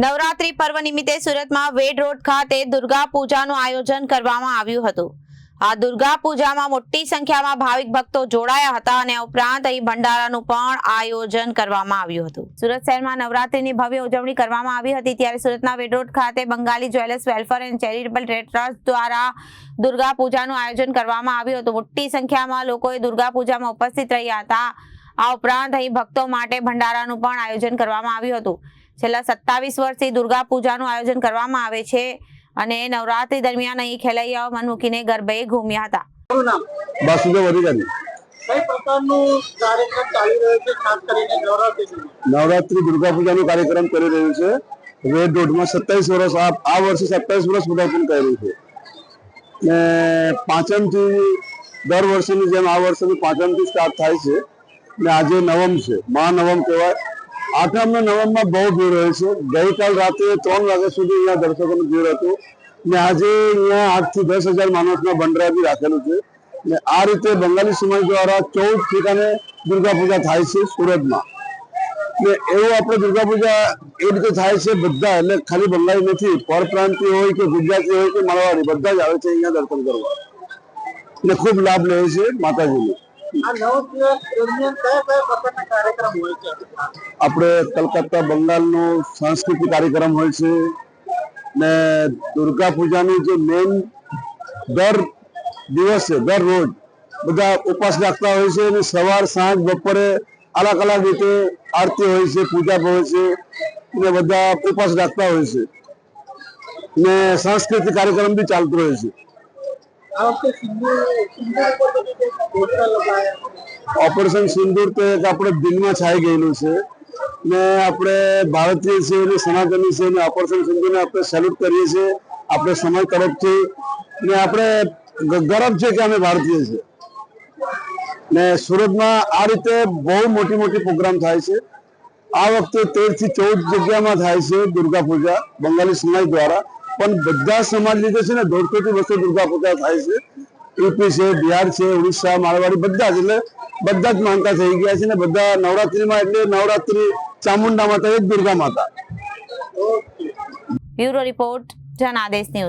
નવરાત્રી પર્વ નિમિત્તે સુરતમાં વેડ રોડ ખાતે દુર્ગા પૂજાનું આયોજન કરવામાં આવ્યું હતું. આ દુર્ગા પૂજામાં મોટી સંખ્યામાં ભાવિક ભક્તો જોડાયા હતા અને ઉપરાંત અહીં ભંડારાનું પણ આયોજન કરવામાં આવ્યું હતું. સુરત શહેરમાં નવરાત્રીની ભવ્ય ઉજવણી કરવામાં આવી હતી ત્યારે સુરતના વેડ રોડ ખાતે Bengali jewellers welfare and charitable trust દ્વારા દુર્ગા પૂજાનું આયોજન કરવામાં આવ્યું હતું. મોટી સંખ્યામાં લોકોએ દુર્ગા પૂજામાં ઉપસ્થિત રહ્યા હતા. આ ઉપરાંત અહીં ભક્તો માટે ભંડારાનું પણ આયોજન કરવામાં આવ્યું હતું. છેલ્લા સત્તાવીસ વર્ષથી દુર્ગા પૂજાનું આયોજન કરવામાં આવે છે અને નવરાત્રી દરમિયાન અહીં ખેલૈયાઓ મન મૂકીને ગરબે ઘૂમ્યા હતા. તમારું નામ? વાસુદેવ અધિકારી. કઈ પ્રકારનું કાર્યક્રમ ચાલી રહ્યો છે ખાસ કરીને નવરાત્રિમાં નવરાત્રી દુર્ગા પૂજાનો કાર્યક્રમ કરી રહ્યું છે. રેડ રોડમાં સત્તાવીસ વર્ષ આ આ વર્ષે સત્તાવીસ વર્ષ પદાર્પણ કર્યું છે. ને પાંચમથી દર વર્ષની જેમ આ વર્ષે પાંચમથી સ્ટાર્ટ થાય છે. ને આજે નવમ છે. મહાનવમ કહેવાય. આઠમ ને નવમમાં બહુ ભીડ હોય છે. ગઈકાલ રાત્રે ત્રણ વાગ્યા સુધી અહીંયા દર્શકોનું ભીડ હતું. ને આજે અહીંયા આઠથી દસ હજાર માણસના ભંડારા બી રાખેલું છે. ને આ રીતે બંગાળી સમાજ દ્વારા ચૌદ ઠેકાને દુર્ગા પૂજા થાય છે સુરતમાં. ને એવું આપણે દુર્ગા પૂજા એ રીતે થાય છે બધા, એટલે ખાલી બંગાળી નથી. પરપ્રાંતિ હોય કે ગુજરાતી હોય કે માળવાડી બધા જ આવે છે અહીંયા દર્શન કરવા. ને ખૂબ લાભ લે છે માતાજીનો. આપણે કલકત્તા બંગાળનો સાંસ્કૃતિક કાર્યક્રમ હોય છે ને દુર્ગા પૂજાનું જે મેન દર દિવસે, દર રોજ બધા ઉપવાસ રાખતા હોય છે અને સવાર, સાંજ, બપોરે અલગ અલગ રીતે આરતી હોય છે, પૂજા હોય છે ને બધા ઉપવાસ રાખતા હોય છે. ને સાંસ્કૃતિક કાર્યક્રમ બી ચાલતો હોય છે. ઓપરેશન સિંદૂર તો એક આપણે દિલમાં છાઈ ગયેલું છે. ને આપણે ભારતીય છે અને સનાતની છીએ અને ઓપરેશન સિંદૂરને આપણે સેલ્યુટ કરીએ છીએ. આપણે સમાજ તરફથી ને આપણે ગર્વ છે કે અમે ભારતીય છે ને સુરતમાં આ રીતે બહુ મોટી મોટી પ્રોગ્રામ થાય છે. આ વખતે તેરથી ચૌદ જગ્યામાં થાય છે દુર્ગા પૂજા બંગાળી સમાજ દ્વારા. પણ બધા સમાજ લીધે છે ને દોઢસો થી બસો દુર્ગા પૂજા થાય છે. યુપી છે, બિહાર છે ઉડીસા મારવાડી બધા જ એટલે બધા જ માનતા થઈ ગયા છે ને બધા નવરાત્રીમાં એટલે નવરાત્રી ચામુંડા માતા એક દુર્ગા માતા. Bureau report Janadesh news.